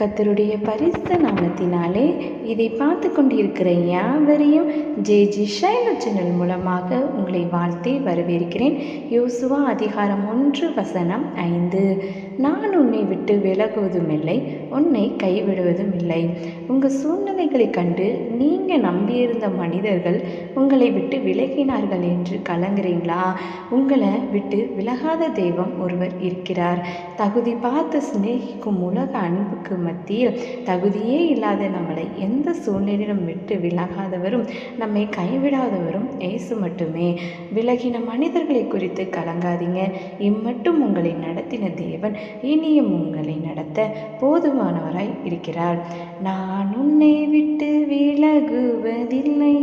கத்தருடைய பரிசுத்த நாமத்தினாலே இதை பார்த்து கொண்டிருக்கிற யாவரையும் ஜே ஜி ஷைல சேனல் மூலமாக உங்களை வாழ்த்தி வரவேற்கிறேன். யோசுவா அதிகாரம் ஒன்று வசனம் ஐந்து. நான் உன்னை விட்டு விலகுவதும் இல்லை உன்னை கைவிடுவதும் இல்லை. உங்கள் சூழ்நிலைகளை கண்டு நீங்கள் நம்பியிருந்த மனிதர்கள் உங்களை விட்டு விலகினார்கள் என்று கலங்குறீங்களா? உங்களை விட்டு விலகாத தெய்வம் ஒருவர் இருக்கிறார். தகுதி பார்த்து சிநேகிக்கும் உலக அன்புக்கு மத்தியில் தகுதியே இல்லாத நம்மளை எந்த சூழ்நிலையிலும் விட்டு விலகாதவரும் நம்மை கைவிடாதவரும் இயேசு மட்டுமே. விலகின மனிதர்களை குறித்து கலங்காதீங்க. இம்மட்டும் உங்களை நடத்தின தேவன் இனியும் உங்களை நடத்த போதுமானவராய் இருக்கிறார். நான் உன்னை விட்டு விலகுவதில்லை.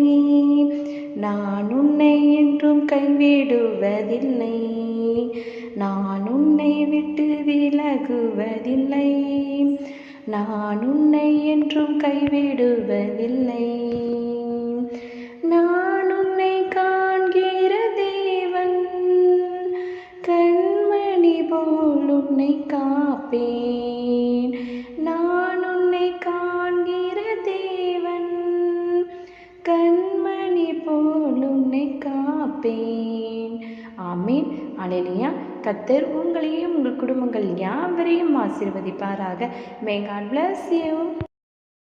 நான் உன்னை என்றும் கைவிடுவதில்லை. நான் உன்னை நான் உன்னை என்றும் கைவிடுவதில்லை. நான் உன்னை காண்கிற தேவன் கண்மணி போல் உன்னை காப்பேன். நான் உன்னை காண்கிற தேவன் கண்மணி போல் உன்னை காப்பேன். ஆமீன். அலையிலியா கத்தர் உங்களையும் உங்கள் குடும்பங்கள் யாவரையும் ஆசிர்வதிப்பாராக. May God bless